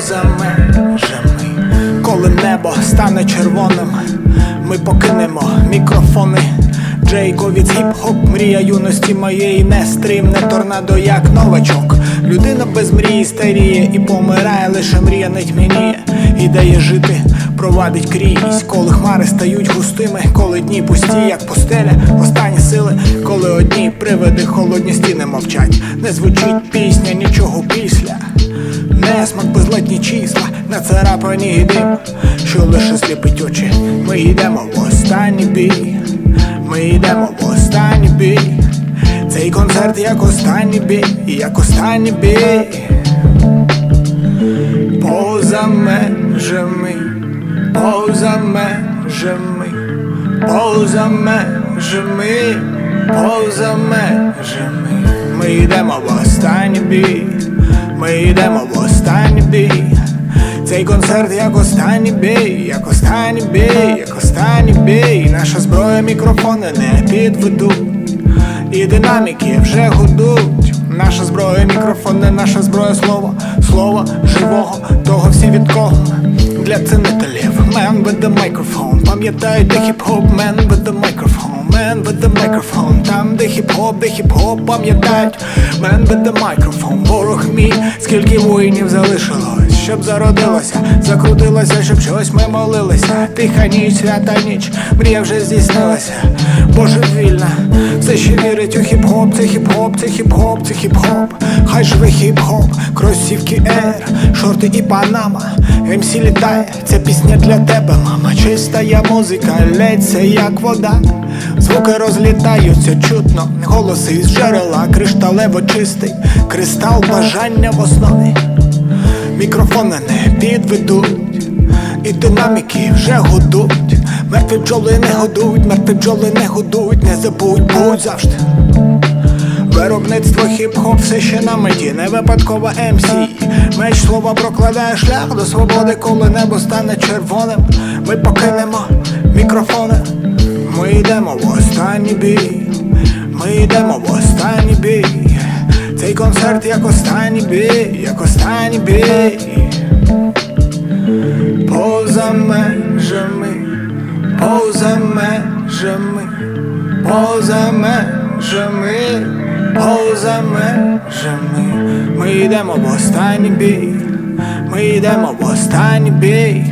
За межами, коли небо стане червоним, ми покинемо мікрофони. Джейко від гіп-хоп, мрія юності моєї не стримне торнадо, як новачок. Людина без мрії старіє і помирає, лише мрія не тьмяніє і дає жити, провадить крізь, коли хмари стають густими, коли дні пусті, як пустеля, останні сили, коли одні привиди холодні стіни мовчать, не звучить пісня, нічого після. Несмак безлетні числа, нацарапані і дим, що лише сліпить очі. Ми йдемо в останній бій, ми йдемо в останній бій. Цей концерт як останній бій, як останній бій. Поза межами, поза межами, поза межами, поза межами. Ми йдемо в останній бій, ми йдемо в останній бій. Цей концерт як останній бій, як останній бій, як останній бій. Наша зброя мікрофони не підведуть. І динаміки вже гудуть. Наша зброя мікрофони, наша зброя слово, слово живого, того всі від кого для цінителів. Man with the microphone, пам'ятають, де хіп-хоп, man with the microphone, man with the microphone, там, де хіп-хоп, де хіп-хоп, пам'ятають, man with the microphone, ворог мій, скільки воїнів залишилось, щоб зародилося, закрутилося, щоб щось ми молилися. Тиха ніч, свята ніч, мрія вже здійснилася, божевільна, все ще вірить у хіп-хоп, це хіп-хоп, це хіп-хоп, це хіп-хоп, хай живе хіп-хоп, кросівки Air, шорти і панама, МС літає, ця пісня для тебе, мама, чиста я музика, лється як вода. Звуки розлітаються чутно, голоси із джерела, кришталево чистий, кристал бажання в основі. Мікрофони не підведуть, і динаміки вже гудуть. Мертві бджоли не годують, мертві бджоли не годують, не забудь, будь завжди. Виробництво хіп-хоп все ще на меті, не випадкова МС Меч слова прокладає шлях до свободи, коли небо стане червоним. Ми покинемо мікрофони, ми йдемо в останній бій, ми йдемо в останній бій. Цей концерт як останній бій, як останній бій. Поза межами, поза межами, поза межами, поза межами. Ми йдемо в останній бій, ми йдемо в останній бій.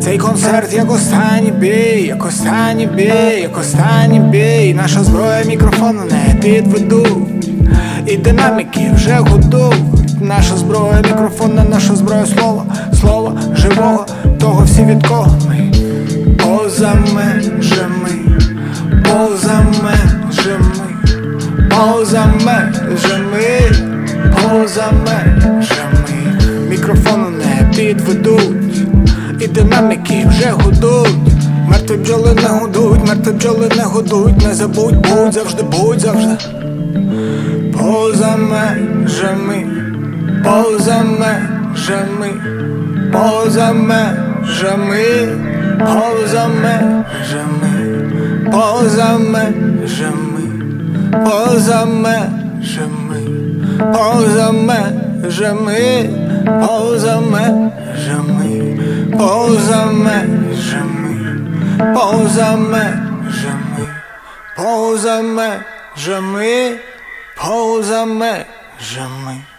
Цей концерт як останній бій, як останній бій, як останній бій. Наша зброя мікрофону не підведуть, і динаміки вже гудуть. Наша зброя мікрофонна, наша зброя слова, слово живого, того всі від кого ми поза межами, поза межами, поза межами, поза межами, мікрофону не підведуть, динаміки вже гудуть. Мертві бджоли не гудуть, мертві бджоли не гудуть, не забудь, будь завжди, будь завжди. Поза межами, поза межами, поза межами, поза межами, поза межами, поза межами, поза межами, поза межами, поза межами, поза межами, поза межами. Поза межами